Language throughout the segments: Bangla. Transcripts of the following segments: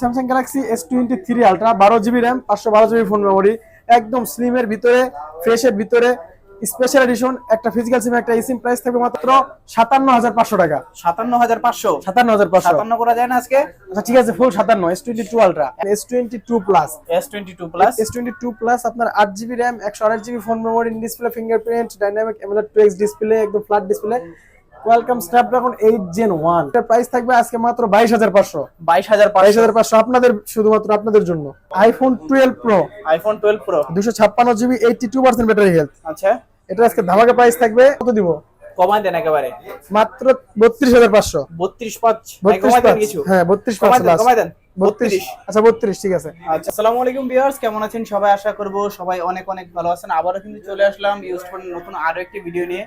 Samsung Galaxy S twenty three ultra বারো জিবি র্যাম পাঁচশো বারো জিবি ফোন মেমোরি একদম স্লিমের ভিতরে ফ্রেশের ভিতরে স্পেশাল এডিশন একটা ফিজিক্যাল সিম একটা সিম প্রাইস থাকবে মাত্র সাতান্ন হাজার পাঁচশো টাকা। সাতান্ন হাজার পাঁচশো? সাতান্ন হাজার পাঁচশো। সাতান্ন করা যায় না আজকে? আচ্ছা ঠিক আছে ফুল সাতান্ন S twenty two ultra S twenty two plus S twenty two plus S twenty two plus আপনার আট জিবি র্যাম একশো আঠাশ GB phone memory display fingerprint dynamic AMOLED two X display একদম flat display welcome Snapdragon eight gen one এটার প্রাইস থাকবে আজকে মাত্র বাইশ হাজার পাঁচশো। বাইশ হাজার বাইশ হাজার পাঁচশো আপনাদের শুধুমাত্র আপনাদের জন্য। IPhone twelve pro iPhone twelve pro দুশো ছাপ্পান্ন GB eighty two percent battery health আচ্ছা। এটা আজকে ধামাকা প্রাইস থাকবে। কত দিব? কমাই দেন একেবারে। মাত্র বত্রিশ হাজার পাঁচশো। বত্রিশ পাঁচ। বত্রিশ কমাই দেন কিছু। হ্যাঁ বত্রিশ কমাই দেন কমাই দেন। বত্রিশ। বত্রিশ। আচ্ছা বত্রিশ ঠিক আছে। আচ্ছা আসসালামু আলাইকুম ভিউয়ার্স কেমন আছেন? সবাই আশা করব সবাই অনেক অনেক ভালো আছেন। আবারও কিন্তু চলে আসলাম ফোন নতুন আরও একটি ভিডিও নিয়ে।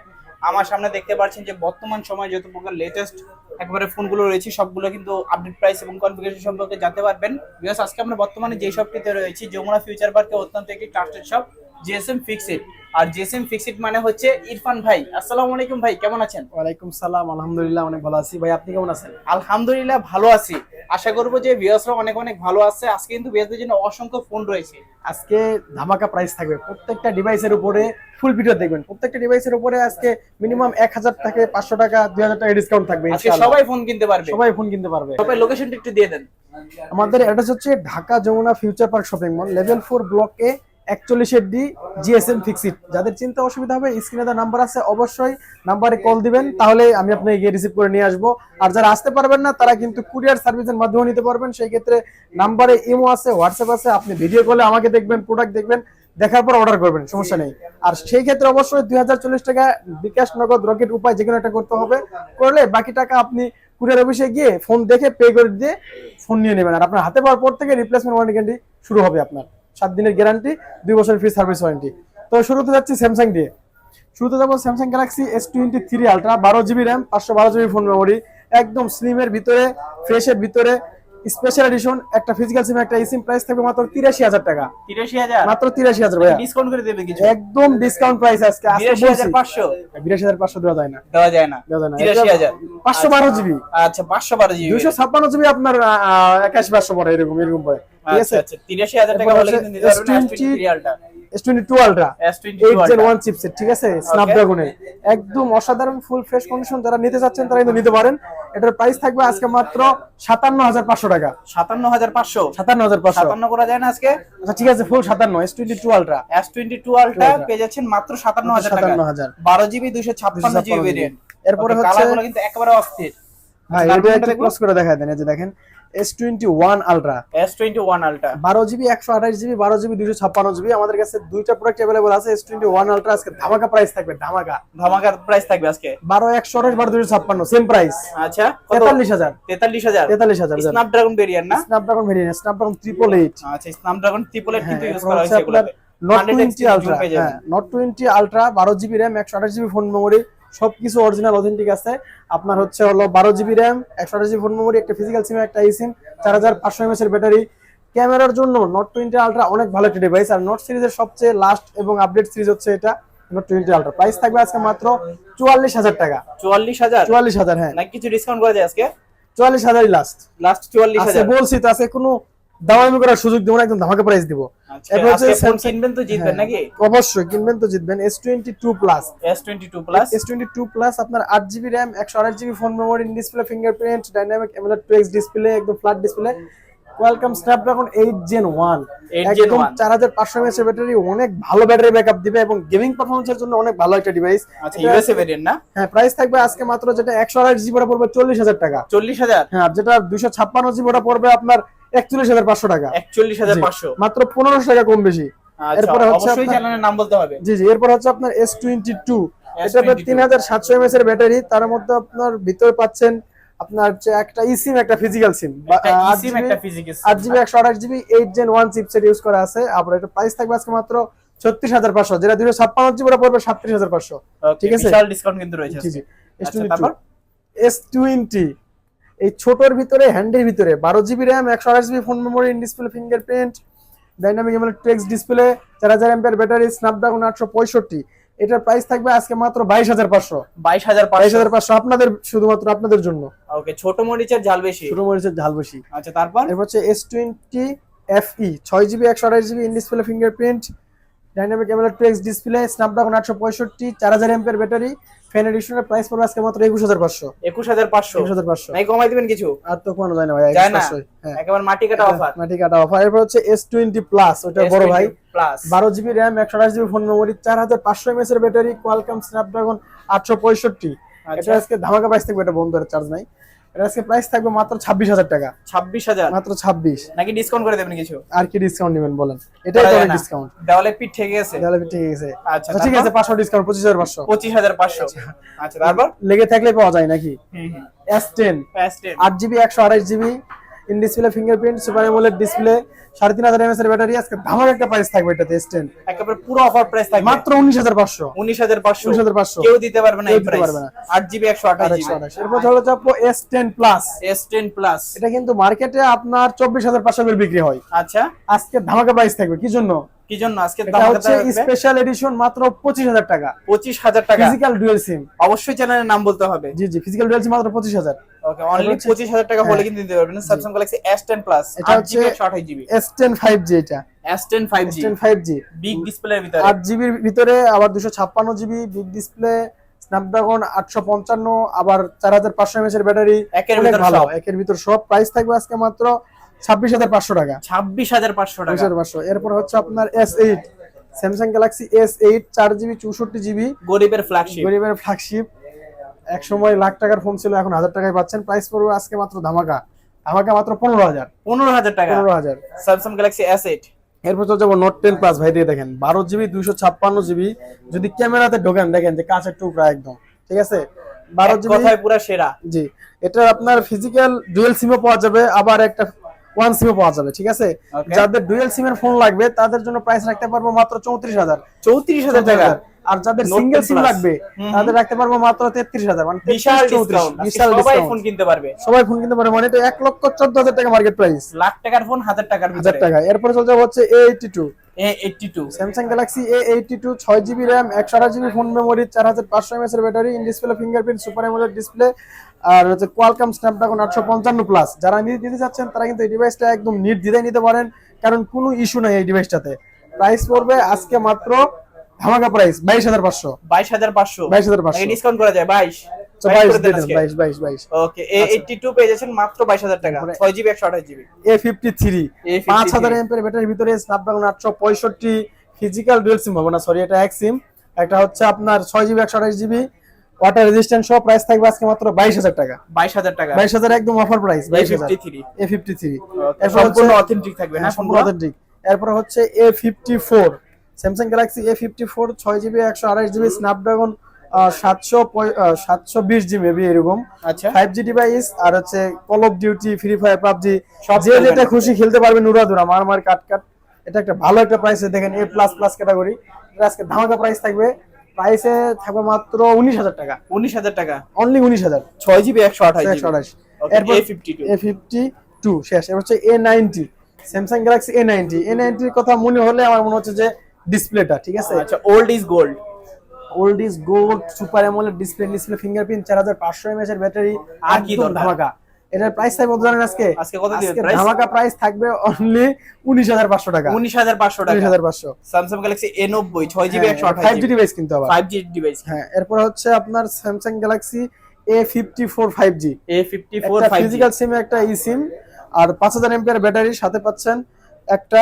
আমার সামনে দেখতে পাচ্ছেন যে বর্তমান সময়ে যত প্রকার লেটেস্ট একবারে ফোনগুলো রয়েছে সবগুলো কিন্তু আপডেট প্রাইস এবং কনফিগারেশন সম্পর্কে জানতে পারবেন। ভিউয়ার্স আজকে আমরা বর্তমানে যে শপটিতে রয়েছি যমুনা ফিউচার পার্কে অত্যন্ত একটি ট্রাস্টেড শপ জিএসএম ফিক্সড আর জিএসএম ফিক্সড মানে হচ্ছে ইরফান ভাই। আসসালামু আলাইকুম ভাই কেমন আছেন? ওয়ালাইকুম সালাম আলহামদুলিল্লাহ অনেক ভালো আছি। ভাই আপনি কেমন আছেন? আলহামদুলিল্লাহ ভালো আছি। আশা করব যে ভিউয়ার্সরা অনেক অনেক ভালো আছে। আজকে কিন্তু ভিউয়ার্সদের জন্য অসংখ্য ফোন রয়েছে। আজকে ধামাকা প্রাইস থাকবে। প্রত্যেকটা ডিভাইসের উপরে ফুল ভিডিও দেখবেন। প্রত্যেকটা ডিভাইসের উপরে আজকে মিনিমাম এক হাজার থেকে পাঁচশো টাকা দুই হাজার টাকা ডিসকাউন্ট থাকবে। সবাই ফোন কিনতে পারবে। সবাই ফোন কিনতে পারবে। সবাই লোকেশনটা একটু দিয়ে দেন। আমাদের অ্যাড্রেস হচ্ছে Dhaka Jamuna future park shopping mall level four block A একচল্লিশের D GSM fixit যাদের চিন্তা অসুবিধা হবে স্ক্রিনে দেওয়া নাম্বার আছে, অবশ্যই নাম্বারে কল দিবেন তাহলে আমি আপনাকে গিয়ে রিসিভ করে নিয়ে আসব। আর যারা আসতে পারবেন না, তারা কিন্তু কুরিয়ার সার্ভিসের মাধ্যমে নিতে পারবেন। সেই ক্ষেত্রে নাম্বারে ইমো আছে হোয়াটসঅ্যাপ আছে, আপনি ভিডিও কলে আমাকে দেখবেন প্রোডাক্ট দেখবেন, দেখার পর অর্ডার করবেন, সমস্যা নেই। আর সেই ক্ষেত্রে অবশ্যই দুই হাজার চল্লিশ টাকা বিকাশ, নগদ, রকেট উপায় যে কোনো একটা করতে হবে। করলে বাকি টাকা আপনি কুরিয়ার অফিসে গিয়ে ফোন দেখে পে করে দিয়ে ফোন নিয়ে নেবেন। আর আপনার হাতে পাওয়ার পর থেকে রিপ্লেসমেন্ট ওয়ারেন্টি শুরু হবে আপনার। সাত দিনের গ্যারান্টি দুই বছরের ফ্রি সার্ভিস ওয়ারেন্টি তো শুরুতে যাচ্ছি স্যামসাং দিয়ে। শুরুতে যাব Samsung Galaxy S twenty three ultra বারো জিবি র্যাম পাঁচশো বারো জিবি ফোন মেমোরি একদম স্লিমের ভিতরে ফ্রেশের ভিতরে স্পেশাল এডিশন একটা ফিজিক্যাল সিম একটা সিম প্রাইস থাকবে মাত্র তিরাশি হাজার টাকা। তিরাশি হাজার? মাত্র তিরাশি হাজার ভাইয়া। ডিসকাউন্ট করে দেবে কিছু। একদম ডিসকাউন্ট প্রাইস আজকে আজকে বিরাশি হাজার পাঁচশো? বিরাশি হাজার পাঁচশো দেওয়া যায় না। দেওয়া যায় না। দেওয়া যায় না। তিরাশি হাজার। পাঁচশো বারো জিবি আচ্ছা পাঁচশো বারো জিবি দুইশো ছাপ্পান্ন জিবি আপনার একাশি পাঁচশো পরে এরকম এরকম পরে ঠিক আচ্ছা আছে? আচ্ছা তিরাশি হাজার টাকা হলে কিন্তু নিতে পারবেন S20 S23 ultra S twenty two ultra S22 eight gen chipset ঠিক আছে? স্ন্যাপড্রাগনের একদম অসাধারণ ফুল ফ্রেশ কন্ডিশন যারা নিতে চাচ্ছেন তারা কিন্তু নিতে পারেন। এটার প্রাইস থাকবে আজকে মাত্র সাতান্ন হাজার পাঁচশো টাকা। সাতান্ন হাজার পাঁচশো? সাতান্ন হাজার পাঁচশো। সাতান্ন করা যায় না আজকে? আচ্ছা ঠিক আছে ফুল Ultra। পেয়ে যাচ্ছেন মাত্র টাকা। সাতান্ন হাজার বারো জিবি দুইশো ছাপ্পান্ন জিবি 256 ভেরিয়েন্ট এরপরে হচ্ছে- কালারগুলো কিন্তু একেবারে অস্থির। ভাই এটা ক্লোজ করে দেখায় দেন এই যে দেখেন। S twenty one ultra S twenty one ultra বারো জিবি একশো আঠাশ জিবি বারো জিবি দুশো ছাপ্পান্ন জিবি। আমাদের কাছে দুইটা প্রোডাক্ট অ্যাভেলেবল আছে এস টোয়েন্টি ওয়ান আলট্রা আজকে ধামাকা প্রাইস থাকবে ধামাকা। ধামাকার প্রাইস থাকবে আজকে? বারো একশো আঠাশ বারো দুশো ছাপ্পান্ন সেম প্রাইস আচ্ছা কত? তেতাল্লিশ হাজার। তেতাল্লিশ হাজার? তেতাল্লিশ হাজার স্ন্যাপড্রাগন ভেরিয়েন্ট না? Snapdragon variant Snapdragon triple eight আচ্ছা স্ন্যাপড্রাগন ট্রিপলেট কিন্তু ইউজ করা হ্যাঁ, হয়েছে এগুলোতে। Not 100 twenty XT ultra not twenty ultra বারো জিবি র্যাম একশো আঠাশ জিবি ফোন মেমোরি সবকিছু অরিজিনাল অথেন্টিক আছে। আপনার হচ্ছে হলো বারো জিবি র্যাম একশো আঠাশ জিবি ফোন মেমোরি একটা ফিজিক্যাল সিম একটা সিম চার হাজার পাঁচশো এমএস এর ব্যাটারি ক্যামেরার জন্য নট টোয়েন্টি আলট্রা অনেক ভালো একটা ডিভাইস আর নোট সিরিজের সবচেয়ে লাস্ট এবং আপডেট সিরিজ হচ্ছে এটা নোট টোয়েন্টি আলট্রা প্রাইস থাকবে আজকে মাত্র চুয়াল্লিশ হাজার টাকা। চুয়াল্লিশ হাজার? চুয়াল্লিশ হাজার হ্যাঁ। কিছু ডিসকাউন্ট করা যায় আজকে? চুয়াল্লিশ হাজারই লাস্ট লাস্ট চুয়াল্লিশ হাজার। বলছি তো আজকে কোনো দামাদামি করার সুযোগ দেবো না একদম ধামাকা প্রাইস দিব। আচ্ছা, হচ্ছে কিনবেন তো জিতবেন হ্যাঁ, নাকি? অবশ্যই কিনবেন তো জিতবেন। S twenty two plus S twenty two plus S twenty two plus আপনার আঠাশ phone memory display fingerprint dynamic two X display একদম flat display Snapdragon eight gen one 8 Gen একদম 1 চার হাজার পাঁচশো এমএস এর ব্যাটারি অনেক ভালো ব্যাটারি ব্যাকআপ দিবে এবং গেমিং পারফরমেন্সের জন্য অনেক ভালো একটা ডিভাইস আচ্ছা ইউএসএ ভেরিয়েন্ট না? হ্যাঁ প্রাইস থাকবে আজকে মাত্র যেটা একশো আঠাশ জিবি ওটা পড়বে চল্লিশ হাজার টাকা। চল্লিশ হাজার? হ্যাঁ যেটা দুশো ছাপ্পান্ন জিবি ওটা পড়বে আপনার একচল্লিশ হাজার পাঁচশো টাকা। একচল্লিশ হাজার পাঁচশো। মাত্র পনেরোশো টাকা কম বেশি। আচ্ছা এরপরে হচ্ছে নাম বলতে হবে। জি জি এরপর হচ্ছে আপনার এস টোয়েন্টি টু এটা S22 তিন হাজার সাতশো এমএস এর ব্যাটারি। তার মধ্যে আপনার ভিতরে পাচ্ছেন আপনার হচ্ছে একটা ই সিম একটা ফিজিক্যাল সিম আট জিবি একশো আঠাশ GB eight gen one chipset use করা আছে। আবার এটা প্রাইস থাকবে আজকে মাত্র ছত্রিশ হাজার পাঁচশো। যেটা দুশো ছাপ্পান্ন জিবি ওটা পড়বে সাতত্রিশ হাজার পাঁচশো। ঠিক আছে? ডিসকাউন্ট কিন্তু রয়েছে এস টোয়েন্টি এই ছোটর ভিতরে হ্যান্ডের ভিতরে বারো জিবি র্যাম একশো আঠাশ GB phone memory display fingerprint dynamic AMOLED two X display চার হাজার এমপিয়ার ব্যাটারি স্ন্যাপড্রাগন আটশো পঁয়ষট্টি। এটার প্রাইস থাকবে আজকে মাত্র বাইশ হাজার পাঁচশো। বাইশ হাজার বাইশ হাজার পাঁচশো আপনাদের শুধুমাত্র আপনাদের জন্য। ওকে ছোট মরিচের ঝাল বেশি। ছোট মরিচের ঝাল বেশি। আচ্ছা তারপর? এরপর হচ্ছে এস টোয়েন্টি এফ ই ছয় জিবি একশো আঠাশ GB in display fingerprint dynamic camera two X display Snapdragon আটশো পঁয়ষট্টি চার হাজার এমপের ব্যাটারি ফ্যান এডিশনের প্রাইস পড়বে আজকে মাত্র একুশ হাজার পাঁচশো। একুশ হাজার পাঁচশো? একুশ হাজার পাঁচশো। নাই কমাই দিবেন কিছু? আর তো কোনো যায় না ভাই যায় না? 21,500 হ্যাঁ। একেবারে মাটি কাটা অফার মাটি কাটা অফার এরপর হচ্ছে এস টোয়েন্টি প্লাস ওটা বড় ভাই। প্লাস বারো জিবি র্যাম একশো আঠাশ জিবি ফোন মেমোরি চার হাজার পাঁচশো এমএস এর ব্যাটারি কোয়ালকম স্ন্যাপড্রাগন আটশো পঁয়ষট্টি। আচ্ছা। এটা আজকে ধামাকা প্রাইস থাকবে এটা বন্ধুদের চার্জ নাই। এটা আজকে প্রাইস থাকবে মাত্র 26000 টাকা। 26000 মাত্র 26 নাকি ডিসকাউন্ট করে দেবেন কিছু? আর কি ডিসকাউন্ট নেবেন বলেন? এটাই তো ডিসকাউন্ট দেওয়ালে পিট আচ্ছা, আচ্ছা, ঠিক আছে দেওয়ালে পিট ঠিক আছে আচ্ছা ঠিক আছে 500 ডিসকাউন্ট 25500 25500 আচ্ছা। তারপর? লেগে থাকলে পাওয়া যায় নাকি? অ্যাস টেন আট জিবি একশো আড়াইশ GB in display fingerprint super AMOLED display সাড়ে তিন হাজার এমএস এর ব্যাটারি আজকে ধামার একটা প্রাইস থাকবে এটাতে এস টেন একেবারে পুরো অফার প্রাইস থাকবে। মাত্র উনিশ হাজার পাঁচশো। উনিশ হাজার পাঁচশো। উনিশ হাজার পাঁচশো। কেউ দিতে পারবে না এই প্রাইস। আট জিবি একশো আঠাশ এরপর হলো যাব S ten plus S ten plus এটা কিন্তু মার্কেটে আপনার চব্বিশ হাজার পাঁচশো বিক্রি হয়। আচ্ছা। আজকে ধামাকা প্রাইস থাকবে। কি জন্য? কি জন্য? আজকে এটা হচ্ছে স্পেশাল এডিশন মাত্র পঁচিশ হাজার টাকা। পঁচিশ হাজার টাকা। ফিজিক্যাল ডুয়েল সিম অবশ্যই চ্যানেলের নাম বলতে হবে। জি জি ফিজিক্যাল ডুয়েল সিম মাত্র পঁচিশ হাজার। ওকে অনলি হচ্ছে- পঁচিশ হাজার টাকা হলে হ্যাঁ। কিন্তু দিতে পারবেন। Samsung Galaxy S ten plus এটা আট হচ্ছে- জিবি একশো আঠাশ GB S ten five G এটা। S ten five S G ten five G big ডিসপ্লের ভিতরে। আট জিবির ভিতরে আবার দুশো ছাপ্পান্ন জিবি বিগ ডিসপ্লে স্ন্যাপড্রাগন আটশো পঞ্চান্ন আবার চার হাজার পাঁচশো এমএস এর ব্যাটারি একের ভিতর ভালো। সব। একের ভিতর সব প্রাইস থাকবে আজকে মাত্র ছাব্বিশ হাজার পাঁচশো টাকা। ছাব্বিশ হাজার পাঁচশো টাকা। পাঁচশো। এরপর হচ্ছে আপনার S eight Samsung Galaxy S eight চার জিবি চৌষট্টি জিবি। গরিবের ফ্ল্যাগশিপ গরিবের ফ্ল্যাগশিপ এক সময় লাখ টাকার ফোন ছিল এখন হাজার টাকায় পাচ্ছেন। প্রাইস পড়বে আজকে মাত্র ধামাকা। ধামাকা মাত্র পনেরো হাজার। পনেরো হাজার টাকা। পনেরো হাজার। স্যামসাং গ্যালাক্সি এস এইট এরপর চলে যাব নোট টেন প্লাস ভাই দিয়ে দেখেন বারো জিবি দুইশো ছাপ্পান্ন জিবি। যদি ক্যামেরাতে ঢোকেন দেখেন যে কাঁচের টুকরা একদম। ঠিক আছে? বারো জিবি পুরো সেরা। জি এটা আপনার ফিজিক্যাল ডুয়েল সিমও পাওয়া যাবে। আবার একটা ওয়ান সিমও পাওয়া যাবে ঠিক আছে? যাদের ডুয়েল সিমের ফোন লাগবে তাদের জন্য প্রাইস রাখতে পারব মাত্র চৌত্রিশ হাজার। চৌত্রিশ হাজার টাকা। আর যাদের সিঙ্গেল সিম লাগবে। তাদের রাখতে পারব মাত্র তেত্রিশ হাজার মানে বিশাল 33, 34, ডিসকাউন্ট বিশাল সবাই ফোন কিনতে পারবে। সবাই ফোন কিনতে পারে মানে এটা এক লক্ষ চোদ্দ হাজার টাকা মার্কেট প্রাইস লাখ টাকার ফোন হাজার টাকার হাজার টাকা। এরপরে চলে যাব হচ্ছে A eighty two A eighty two Samsung Galaxy A eighty two ছয় জিবি র্যাম একশো আঠাশ জিবি ফোন মেমোরি চার হাজার পাঁচশো M S battery in display fingerprint super AMOLED display আর হচ্ছে কোয়ালকাম স্ন্যাপড্রাগন আটশো পঞ্চান্ন প্লাস যারা নিতে দিতে চাচ্ছেন তারা কিন্তু এই ডিভাইসটা একদম নির্দ্বিধায় নিতে পারেন কারণ কোনো ইস্যু নাই এই ডিভাইসটাতে প্রাইস পড়বে আজকে মাত্র ধামাকা প্রাইস বাইশ হাজার পাঁচশো। বাইশ হাজার পাঁচশো। বাইশ হাজার পাঁচশো। ডিসকাউন্ট করা যায় বাইশ। তো বাইশ বাইশ বাইশ বাইশ ওকে এ এইটটি টু পেয়ে মাত্র বাইশ হাজার টাকা। ছয় জিবি একশো আঠাশ জিবি এ ফিফটি থ্রি পাঁচ হাজার এমপের ভিতরে স্ন্যাপড্রাগন আটশো পঁয়ষট্টি ফিজিক্যাল ডুয়েল সিম হবে না সরি এটা এক সিম একটা হচ্ছে আপনার ছয় জিবি একশো আঠাশ জিবি ওয়াটার রেজিস্ট্যান্ট সহ প্রাইস থাকবে আজকে মাত্র বাইশ হাজার টাকা। বাইশ হাজার টাকা। বাইশ হাজার একদম অফার প্রাইস বাইশ হাজার। Fifty three A fifty three এরপর সম্পূর্ণ অথেন্টিক থাকবে হ্যাঁ হ্যাঁ সম্পূর্ণ authentic। এরপর হচ্ছে A fifty four Samsung Galaxy A fifty four ছয় জিবি একশো আঠাশ জিবি স্ন্যাপড্রাগন সাতশো সাতশো বিশ জিবি মেবি এরকম। আচ্ছা। ফাইভ জি ডিভাইস আর হচ্ছে call of duty free fire PUBG সব যে যেটা খুশি খেলতে পারবে নুরাদুরা মার মার কাট কাট। এটা একটা ভালো একটা প্রাইসে দেখেন এ প্লাস প্লাস ক্যাটাগরি আজকে ধামাকা প্রাইস থাকবে। প্রাইসে থাকবে মাত্র উনিশ হাজার টাকা। উনিশ হাজার টাকা? অনলি উনিশ হাজার। ছয় জিবি একশো আঠাশ একশো আঠাশ। এরপর এ ফিফটি টু শেষ। এবার হচ্ছে A ninety Samsung Galaxy A ninety A নাইনটির কথা মনে হলে আমার মনে হচ্ছে যে ডিসপ্লেটা ঠিক আছে? আচ্ছা old is gold old is gold super AMOLED display display fingerprint চার হাজার পাঁচশো এমএস এর ব্যাটারি আর কি ধামাকা। এটার প্রাইস থাকবে জানেন আজকে? আজকে কত দিবেন? price? ধামাকা প্রাইস থাকবে অনলি উনিশ হাজার পাঁচশো টাকা। উনিশ হাজার পাঁচশো উনিশ টাকা হাজার পাঁচশো। স্যামসাং গ্যালাক্সি এ নব্বই ছয় জিবি একশো আঠাশ ফাইভ জি ডিভাইস কিন্তু আবার ফাইভ জি ডিভাইস হ্যাঁ এরপর হচ্ছে আপনার Samsung Galaxy A fifty four five G A fifty four একটা ফাইভ ফিজিক্যাল সিমে একটা ই সিম আর পাঁচ হাজার এমপিআর ব্যাটারি সাথে পাচ্ছেন একটা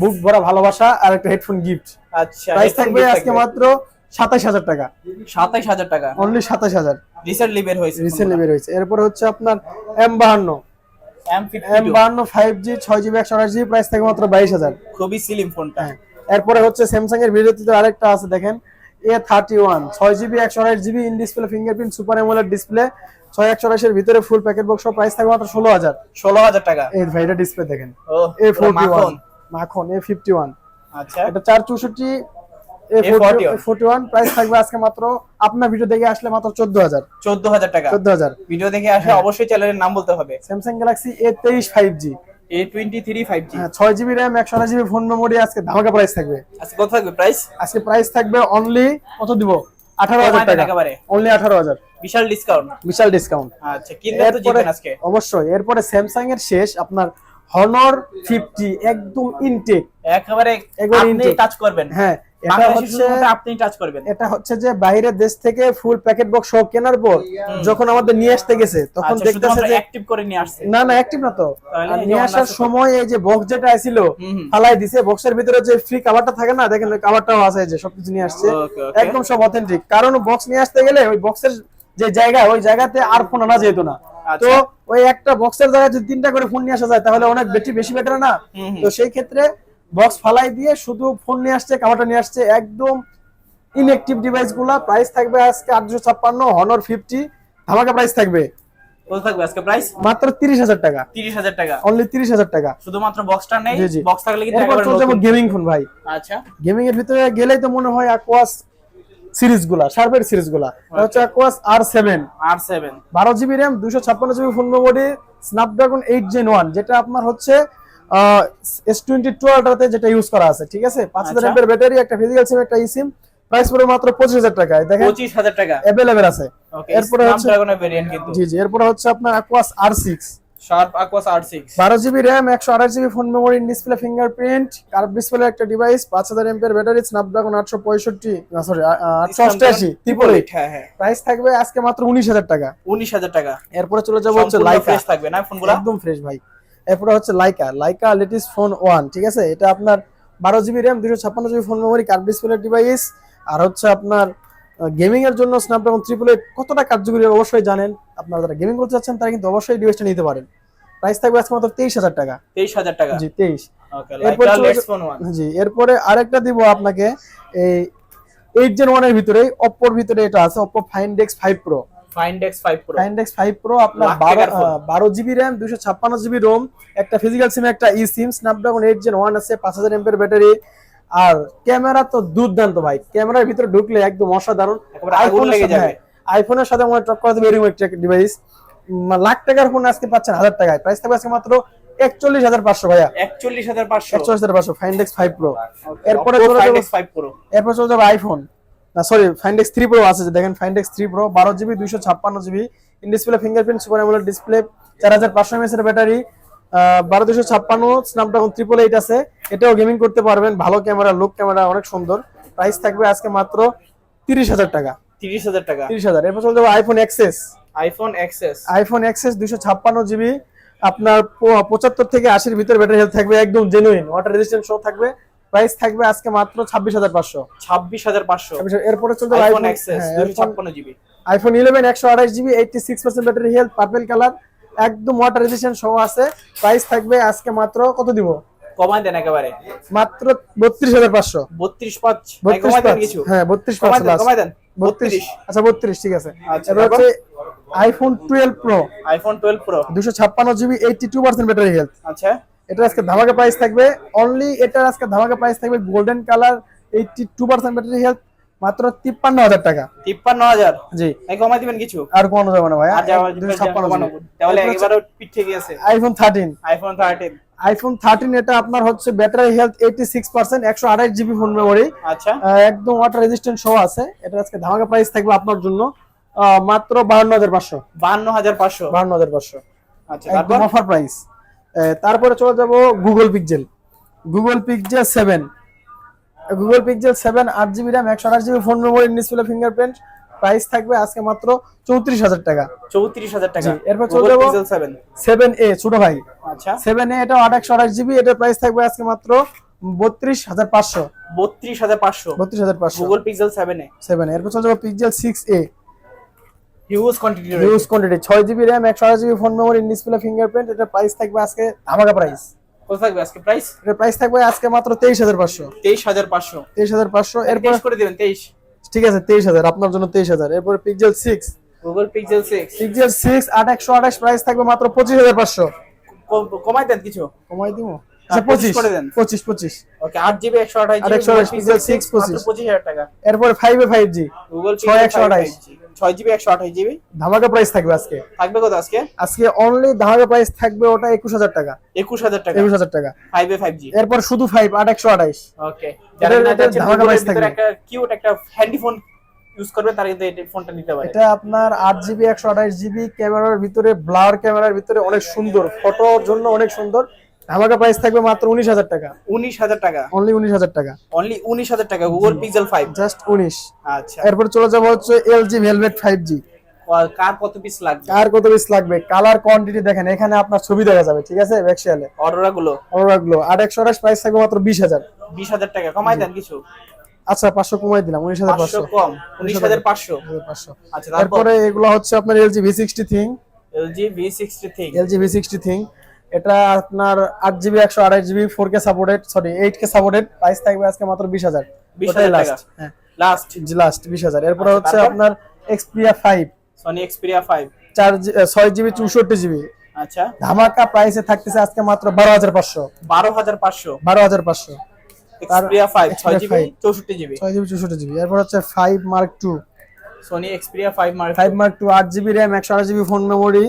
বুক ভরা ভালোবাসা আর একটা হেডফোন গিফট আচ্ছা প্রাইস থাকবে আজকে মাত্র সাতাশ হাজার টাকা। সাতাইশ হাজার টাকা। অনলি সাতাশ হাজার। রিসেন্টলি বের হয়েছে। রিসেন্টলি বের হয়েছে। এরপরে হচ্ছে আপনার এম বাহান্ন। এম বাহান্ন ফাইভ জি ছয় জিবি একশো আঠাশ জিবি প্রাইস থাকে মাত্র বাইশ হাজার। খুবই স্লিম ফোনটা হ্যাঁ। এরপরে হচ্ছে স্যামসাং এর বিরতিতে আরেকটা আছে দেখেন। এ থার্টি ওয়ান ছয় জিবি একশো আঠাশ GB in display fingerprint super AMOLED display ছয় একশো আঠাশের ভিতরে ফুল প্যাকেট বক্স প্রাইস থাকবে মাত্র ষোলো হাজার। ষোলো হাজার টাকা। এই ভাই এটা ডিসপ্লে দেখেন। এ ফোরটি ওয়ান মাখন। এ ফিফটি ওয়ান আচ্ছা। এটা চার চৌষট্টি এ A41 ফোরটি ওয়ান প্রাইস থাকবে আজকে মাত্র আপনার ভিডিও দেখে আসলে মাত্র চোদ্দ হাজার। চোদ্দ হাজার টাকা। চোদ্দ হাজার। ভিডিও দেখে আসলে। অবশ্যই চ্যানেলের নাম বলতে হবে। স্যামসাং গ্যালাক্সি হ্যাঁ ছয় জিবি র্যাম একশো আঠাশ জিবি ফোন মেমোরি আজকে ধামাকা প্রাইস থাকবে। আজকে কত থাকবে প্রাইস আজকে প্রাইস থাকবে অনলি কত দিব? টাকা। অনলি বিশাল ডিসকাউন্ট বিশাল ডিসকাউন্ট আচ্ছা কিনবেন তো জিতবেন আজকে। অবশ্যই এরপরে স্যামসাং এর শেষ আপনার হনর ফিফটি একদম ইনটেক একেবারে একবার intake। টাচ করবেন। হ্যাঁ এটা হচ্ছে আপনি টাচ করবেন। এটা হচ্ছে যে বাইরের দেশ থেকে ফুল প্যাকেট বক্স সহ কেনার পর যখন আমাদের নিয়ে আসতে গেছে তখন আচ্ছা দেখতেছে যে অ্যাক্টিভ করে নিয়ে আসছে। না না অ্যাক্টিভ না তো। নিয়ে আসার সময় এই যে বক্স যেটা আছিল। ফালাই দিছে। বক্সের ভিতরে যে ফ্রি কাভারটা থাকে না দেখেন ওই কাভারটাও আছে যে সবকিছু নিয়ে আসছে. একদম সব অথেন্টিক কারণ বক্স নিয়ে আসতে গেলে ওই বক্সের যে জায়গা ওই জায়গাতে আর ফোন আনা যেত না। আচ্ছা। তো ওই একটা বক্সের জায়গায় যদি তিনটা করে ফোন নিয়ে আসা যায় তাহলে অনেক বেশি বেশি বেটার না। তো সেই ক্ষেত্রে বক্স ফালাই দিয়ে শুধু ফোন নিয়ে আসছে কাভারটা নিয়ে আসছে একদম ইনঅ্যাক্টিভ ডিভাইসগুলা প্রাইস থাকবে আজকে আটশো ছাপ্পান্ন হনর ফিফটি ধামাকা প্রাইস থাকবে। কত থাকবে আজকে প্রাইস মাত্র তিরিশ হাজার টাকা। তিরিশ হাজার টাকা। অনলি তিরিশ হাজার টাকা। শুধুমাত্র বক্সটা নেই? জি, জি। বক্স থাকলে কিন্তু এরপর চলে যাব গেমিং ফোন ভাই। আচ্ছা। গেমিং এর ভিতরে গেলেই তো মনে হয় অ্যাকোয়াস সিরিজগুলা শার্পের সিরিজগুলা এটা হচ্ছে অ্যাকোয়াস বারো জিবি র্যাম দুশো ছাপ্পান্ন GB phone memory Snapdragon eight gen one যেটা আপনার হচ্ছে এস টোয়েন্টি টুয়েলভটাতে যেটা ইউজ করা আছে ঠিক আছে? পাঁচ হাজার আচ্ছা। এমপের ব্যাটারি একটা ফিজিক্যাল সিম একটা ই সিম প্রাইস পড়বে মাত্র পঁচিশ হাজার টাকায়। দেখেন পঁচিশ হাজার টাকা। অ্যাভেলেবেল আছে। এরপরে হচ্ছে জি জি এরপরে হচ্ছে আপনার Aquos R six Sharp Aquos R six বারো জিবি র্যাম একশো আঠাশ GB phone memory display fingerprint curve display একটা ডিভাইস পাঁচ হাজার এমপের ব্যাটারি স্ন্যাপড্রাগন আটশো পঁয়ষট্টি সরি আটশো হ্যাঁ হ্যাঁ। প্রাইস থাকবে আজকে মাত্র উনিশ হাজার টাকা। উনিশ হাজার টাকা। এরপরে চলে যাব হচ্ছে সম্পূর্ণ থাকবে না ফোনগুলো একদম ফ্রেশ ভাই। এরপরে হচ্ছে Laika Laika latest phone one ঠিক আছে? এটা আপনার বারো জিবি র্যাম দুশো ছাপ্পান্ন GB phone memory curve display device আর হচ্ছে আপনার গেমিং এর জন্য স্ন্যাপড্রাগন এইট কতটা কার্যকরী অবশ্যই জানেন। আপনারা যারা গেমিং করতে চাচ্ছেন তারা কিন্তু অবশ্যই ডিভাইসটা নিতে পারেন। প্রাইস থাকবে আজকে মাত্র তেইশ হাজার টাকা। তেইশ হাজার টাকা? জি তেইশ। ওয়ান জি এরপরে আরেকটা দিব আপনাকে এই এইট জেন ওয়ানের ভিতরে অপ্পোর ভিতরে এটা আছে Oppo Find X five pro Find X five pro Find X five pro আপনার লাখ বারো টাকার ফোন। আহ, বারো জিবি র্যাম দুশো ছাপ্পান্ন জিবি রোম একটা ফিজিক্যাল সিম একটা E SIM Snapdragon eight gen one আছে পাঁচ হাজার এমপের ব্যাটারি। আর ক্যামেরা তো দুর্দান্ত ভাই ক্যামেরার ভিতরে ঢুকলে একদম অসাধারণ। একেবারে লেগে যাবে। হ্যাঁ, আইফোনের সাথে মনে টক করাতে এরকম একটা ডিভাইস লাখ টাকার ফোন আজকে পাচ্ছেন হাজার টাকায়। প্রাইস থাকবে আজকে মাত্র একচল্লিশ হাজার পাঁচশো ভাইয়া। একচল্লিশ হাজার পাঁচশো। একচল্লিশ হাজার পাঁচশো ফাইন্ডেক্স ফাইভ প্রো এরপরে এরপর চলে যাবে আইফোন না সরি ফাইন্ডেক্স থ্রি প্রো আছে দেখেন ফাইন্ডেক্স থ্রি প্রো বারো জিবি দুইশো ছাপ্পান্ন GB in display fingerprint super AMOLED display চার হাজার পাঁচশো এমএস এর ব্যাটারি বারো দুশো ছাপ্পান্ন স্ন্যাপড্রাগন ট্রিপল এইট আছে এটাও গেমিং করতে পারবেন ভালো ক্যামেরা লুক ক্যামেরা অনেক সুন্দর প্রাইস থাকবে আজকে মাত্র তিরিশ হাজার টাকা। তিরিশ হাজার টাকা। তিরিশ হাজার এরপর চলে যাবে iPhone XS iPhone XS iPhone XS দুশো ছাপ্পান্ন জিবি আপনার পঁচাত্তর থেকে আশির ভিতরে ব্যাটারি হেলথ থাকবে একদম জেনুইন ওয়াটার রেজিস্ট্যান্ট শো থাকবে প্রাইস থাকবে আজকে মাত্র ছাব্বিশ হাজার পাঁচশো। ছাব্বিশ হাজার পাঁচশো। এরপরে চলতে হবে আইফোন এক্সএস হ্যাঁ, দুশো এরপর- ছাপ্পান্ন জিবি আইফোন ইলেভেন একশো আঠাশ GB eighty six percent battery health purple colour একদম ওয়াটার রেজিস্ট্যান্ট সহ আছে। প্রাইস থাকবে আজকে মাত্র কত দিব? কমাই দেন একেবারে। মাত্র বত্রিশ হাজার পাঁচশো। বত্রিশ পাঁচ ভাই, বত্রিশ কমাই দেন কিছু। হ্যাঁ বত্রিশ কমাই দেন কমাই দেন। বত্রিশ। বত্রিশ। আচ্ছা বত্রিশ ঠিক আছে। আচ্ছা, এবার? হচ্ছে iPhone twelve pro iPhone twelve pro দুশো ছাপ্পান্ন GB eighty two percent battery health আচ্ছা। এটা আজকে ধামাকা প্রাইস থাকবে। অনলি এটার আজকে ধামাকা প্রাইস থাকবে golden colour eighty two percent battery health মাত্র তিপ্পান্ন হাজার টাকা। তিপ্পান্ন হাজার? জি। কমাই দিবেন কিছু? আর কোনো যাবে না ভাই। কমানো। তাহলে একেবারে পিঠে গিয়েছে iPhone thirteen iPhone thirteen iPhone thirteen এটা আপনার হচ্ছে battery health eighty six percent একশো আঠাশ জিবি ফোন মেমোরি আচ্ছা। একদম ওয়াটার রেজিস্ট্যান্ট সহ আছে। এটা আজকে ধামাকা প্রাইস থাকবে আপনার জন্য মাত্র বাহান্ন হাজার পাঁচশো। বান্ন হাজার পাঁচশো। বাহান্ন হাজার পাঁচশো। আচ্ছা একদম অফার প্রাইস তারপরে চলে যাব Google Pixel Google Pixel seven Google Pixel seven আট জিবি র্যাম একশো আঠাশ GB phone memory display fingerprint price থাকবে আজকে মাত্র চৌত্রিশ হাজার টাকা। চৌত্রিশ হাজার টাকা। এরপর চলে যাব। সেভেন সেভেন এ ছোট ভাই। আচ্ছা। সেভেন এ এটা আট একশো আঠাশ জিবি এটার প্রাইস থাকবে আজকে মাত্র বত্রিশ হাজার পাঁচশো। বত্রিশ হাজার পাঁচশো। বত্রিশ হাজার পাঁচশো। Google Pixel seven A seven এরপর চলে যাব Pixel six A huge quantity use quantity ছয় জিবি র্যাম একশো আঠাশ GB phone memory display fingerprint এটার প্রাইস থাকবে আজকে ধামাকা প্রাইস কত থাকবে আজকে প্রাইস এটার প্রাইস থাকবে আজকে মাত্র তেইশ হাজার পাঁচশো। তেইশ হাজার পাঁচশো। তেইশ হাজার পাঁচশো এরপর তেইশ করে দিবেন তেইশ। ঠিক আছে তেইশ হাজার আপনার জন্য তেইশ হাজার। এরপর Pixel six Google Pixel six Pixel six আট একশো আঠাশ প্রাইস থাকবে মাত্র পঁচিশ হাজার পাঁচশো। কমাই দেন কিছু। কমাই দিব? আচ্ছা পঁচিশ পঁচিশ করে দেন। পঁচিশ পঁচিশ। ওকে আট জিবি একশো আঠাশ আর 128 Pixel 6 পঁচিশ। পঁচিশ হাজার টাকা। এরপরে five A five G Google ছয় একশো আঠাশ। ছয় জিবি একশো আঠাশ জিবি ধামাকা প্রাইস থাকবে আজকে। থাকবে কত আজকে? আজকে অনলি ধামাকা প্রাইস থাকবে ওটা একুশ হাজার টাকা। একুশ হাজার টাকা। একুশ হাজার টাকা। ফাইভ এ ফাইভ জি এরপর শুধু ফাইভ আট একশো আঠাইশ ওকে ধামাকা থাকবে। কিউট একটা হ্যান্ডি ফোন ইউজ করবে তারা কিন্তু এই ফোনটা নিতে পারে। এটা আপনার আট জিবি একশো আঠাশ জিবি ক্যামেরার ভিতরে ব্লার ক্যামেরার ভিতরে অনেক সুন্দর। ফটোর জন্য অনেক সুন্দর। ধামাকা প্রাইস থাকবে মাত্র উনিশ হাজার টাকা। উনিশ হাজার টাকা। অনলি উনিশ হাজার টাকা। অনলি উনিশ হাজার টাকা গুগল পিক্সেল ফাইভ জাস্ট উনিশ। আচ্ছা। এরপর চলে যাব হচ্ছে এলজি ভেলভেট ফাইভ জি আর কার কত পিস লাগবে? কার কত পিস লাগবে? কালার কোয়ান্টিটি দেখেন এখানে আপনার ছবি দেখা যাবে ঠিক আছে? ব্যাকশিয়ালে অর্ডারগুলো? অরোরা গুলো। আট একশো আঠাশ প্রাইস থাকবে মাত্র বিশ হাজার। বিশ হাজার টাকা। কমাই দেন কিছু। আচ্ছা পাঁচশো কমাই দিলাম উনিশ হাজার পাঁচশো কম। উনিশ হাজার পাঁচশো। পাঁচশো। আচ্ছা তারপরে? এগুলো হচ্ছে আপনার LG V sixty thing LG V sixty three LG V sixty thing এটা আপনার আট জিবি একশো আঠাশ GB four K supported sorry eight K supported price থাকবে আজকে মাত্র বিশ হাজার। ওটাই লাস্ট হ্যাঁ। লাস্ট লাস্ট বিশ হাজার। এরপরে আচ্ছা, হচ্ছে আপনার Xperia five Sony Xperia five চার ছয় জিবি চৌষট্টি জিবি আচ্ছা। ধামাকা প্রাইসে থাকতেছে আজকে মাত্র বারো হাজার পাঁচশো। বারো হাজার পাঁচশো? বারো হাজার পাঁচশো। এক্সপিরিয়া ফাইভ ছয় Xperia জিবি 5 চৌষট্টি জিবি ছয় জিবি চৌষট্টি জিবি এরপর হচ্ছে five mark two Sony Xperia five mark five mark two আট জিবি র্যাম একশো আট জিবি ফোন মেমোরি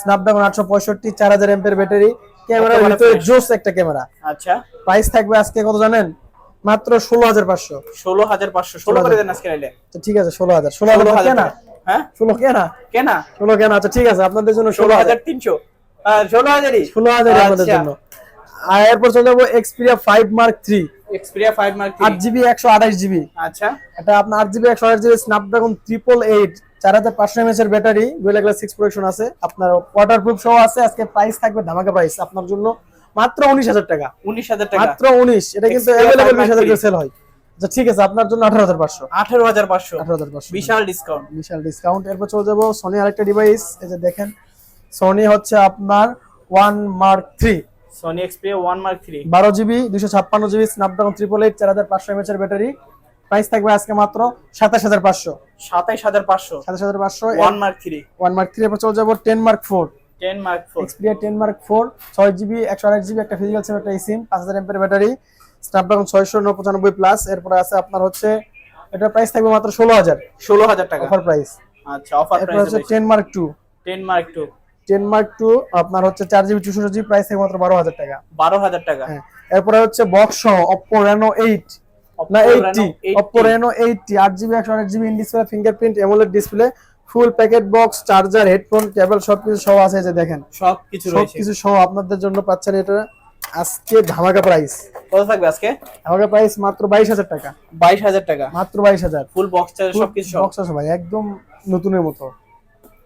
স্ন্যাপড্রাগন আটশো পঁয়ষট্টি চার হাজার এমপের ব্যাটারি ক্যামেরার ভিতরে জোস একটা ক্যামেরা আচ্ছা। প্রাইস থাকবে আজকে কত জানেন? মাত্র ষোলো হাজার পাঁচশো। ষোলো হাজার পাঁচশো ষোলো করে দেন আজকে নাইলে। তো ঠিক আছে ষোলো হাজার। ষোলো হাজার হাজার কেনা? হ্যাঁ? ষোলো কেনা? কেনা? ষোলো কেনা আচ্ছা ঠিক আছে আপনাদের জন্য ষোলো হাজার। তিনশো। ষোলো হাজারই? ষোলো হাজার আপনাদের আচ্ছা। জন্য। আর এরপর চলে যাব Xperia five mark three Xperia five mark আট জিবি একশো আঠাশ জিবি আচ্ছা। এটা আপনার আট জিবি একশো আঠাশ জিবি স্ন্যাপড্রাগন ট্রিপল এইট চার হাজার পাঁচশো এমএচ এর ব্যাটারি দুই লাখ সিক্স প্রোডাকশন আছে। আপনার ওয়াটার প্রুফ সহ আছে। আজকে প্রাইস থাকবে ধামাকা প্রাইস আপনার জন্য মাত্র উনিশ হাজার টাকা। উনিশ হাজার টাকা। মাত্র উনিশ। এটা কিন্তু অ্যাভেলেবল বিশ হাজার করে সেল হয়। আচ্ছা ঠিক আছে। আপনার জন্য আঠারো হাজার পাঁচশো। আঠারো হাজার পাঁচশো। আঠারো হাজার পাঁচশো। বিশাল ডিসকাউন্ট বিশাল ডিসকাউন্ট এরপর চলে যাব সোনি আরেকটা ডিভাইস এই যে দেখেন সোনি হচ্ছে আপনার one mark three Sony Xperia one mark three বারো জিবি দুশো ছাপ্পান্ন জিবি স্ন্যাপড্রাগন ট্রিপল এইট চার হাজার পাঁচশো এমএচ এর ব্যাটারি। প্রাইস থাকবে আজকে মাত্র সাতাশ হাজার পাঁচশো। সাতাইশ হাজার পাঁচশো। সাতাশ হাজার পাঁচশো one mark three one mark three এরপর চলে যাব ten mark four ten mark four Xperia ten mark four ছয় জিবি একশো আঠাশ জিবি একটা ফিজিক্যাল সিম একটা সিম পাঁচ হাজার এমপের ব্যাটারি স্ন্যাপড্রাগন ছয়শো পঁচানব্বই প্লাস এরপরে আছে আপনার হচ্ছে এটা প্রাইস থাকবে মাত্র ষোলো হাজার। ষোলো হাজার টাকা। অফার প্রাইস আচ্ছা অফার প্রাইস হচ্ছে ten mark two ten mark two ten mark two আপনার হচ্ছে চার জিবি চৌষট্টি জিবি প্রাইস থাকবে মাত্র বারো হাজার টাকা। বারো হাজার টাকা। হ্যাঁ এরপরে হচ্ছে বক্স সহ অপো রেনো এইট না Reno eighty 80 Oppo Reno eighty আট জিবি একশো আট GB in display fingerprint AMOLED display full packet box charger headphone cable সবকিছু সহ আছে যে দেখেন। সব কিছু রয়েছে। সবকিছু সহ আপনাদের জন্য পাচ্ছেন এটা আজকে ধামাকা প্রাইস কত থাকবে আজকে? ধামাকা প্রাইস মাত্র বাইশ হাজার টাকা। বাইশ হাজার টাকা। মাত্র বাইশ হাজার। ফুল বক্স চার্জ সব কিছু বক্স আছে ভাই একদম নতুনের মতো।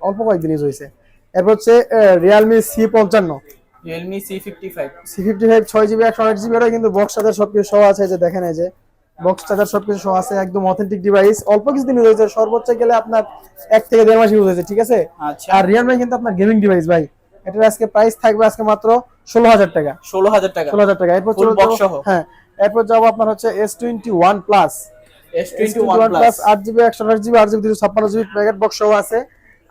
অল্প কয়েকদিন ইউজ হয়েছে। এরপর হচ্ছে সি ফিফটি ফাইভ ছয় জিবি একশো আট জিবি কিন্তু বক্স চার্জার সবকিছু সহ আছে যে দেখেন এই যে। বক্স চার্জার সবকিছু সহ আছে একদম অথেন্টিক ডিভাইস অল্প কিছুদিন হয়েছে সর্বোচ্চ গেলে আপনার এক থেকে দেড় মাস ইউজ হয়েছে ঠিক আছে? আচ্ছা। আর কিন্তু আপনার গেমিং ডিভাইস ভাই। এটার আজকে প্রাইস থাকবে আজকে মাত্র ষোলো হাজার টাকা। ষোলো হাজার টাকা। ষোলো হাজার টাকা। এরপর। হ্যাঁ এরপর যাব আপনার হচ্ছে S twenty one plus S twenty one plus আট জিবি একশো আঠাশ জিবি আট জিবি দুশো ছাপ্পান্ন জিবি প্যাকেট বক্স সহ আছে।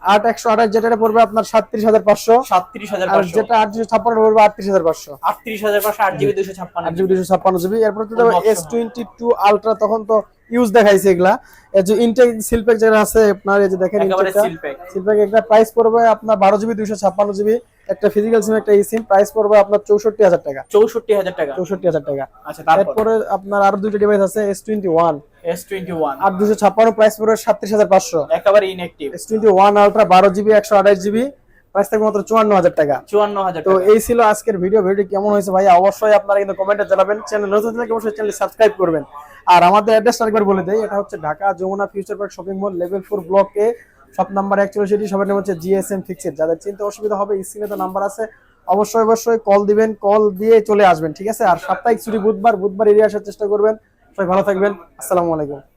আট একশো আঠাশ যেটা পড়বে আপনার সাতত্রিশ হাজার পাঁচশো। সাতত্রিশ হাজার যেটা আট দুশো ছাপ্পান্ন পড়বে আটত্রিশ হাজার পাঁচশো। আটত্রিশ হাজার পাঁচশো আট জিবি দুশো ছাপ্পান্ন আট জিবি দুশো ছাপ্পান্ন জিবি। এরপর তো এস টোয়েন্টি টু। আলট্রা তখন তো ইউজ দেখাইছে এগুলা। এই যে ইনটেক সিলপ্যাক যেটা আছে আপনার এই যে দেখেন সিলপ্যাক একটা প্রাইস পড়বে আপনার বারো জিবি দুশো ছাপ্পান্ন জিবি একটা ফিজিক্যাল সিম একটা ই সিম প্রাইস পড়বে আপনার চৌষট্টি হাজার টাকা। চৌষট্টি হাজার টাকা। চৌষট্টি হাজার টাকা। আচ্ছা তারপর? আপনার আরও দুইটা ডিভাইস আছে S twenty one S twenty one আর দুশো ছাপ্পান্ন প্রাইস পড়বে সাতত্রিশ হাজার পাঁচশো। একেবারে inactive S twenty one ultra বারো জিবি একশো আঠাশ জিবি প্রাইস থাকবে মাত্র চুয়ান্ন হাজার টাকা। চুয়ান্ন হাজার তো এই ছিল আজকের ভিডিও। ভিডিও কেমন হয়েছে ভাই? অবশ্যই আপনারা কিন্তু কমেন্টে জানাবেন। চ্যানেল নতুন থাকলে অবশ্যই চ্যানেল সাবস্ক্রাইব করবেন। আর আমাদের অ্যাড্রেস আরেকবার বলে দেই এটা হচ্ছে Dhaka Jamuna Future Park shopping mall level four block shop number একচল্লিশ এটি সবার নাম হচ্ছে জিএসএম ফিক্সড যাদের চিন্তা অসুবিধা হবে স্ক্রিনে তো নাম্বার আছে। অবশ্যই অবশ্যই কল দিবেন কল দিয়ে চলে আসবেন ঠিক আছে? আর সাপ্তাহিক ছুটি বুধবার বুধবার এড়িয়ে আসার চেষ্টা করবেন। সবাই ভালো থাকবেন। আসসালামু আলাইকুম।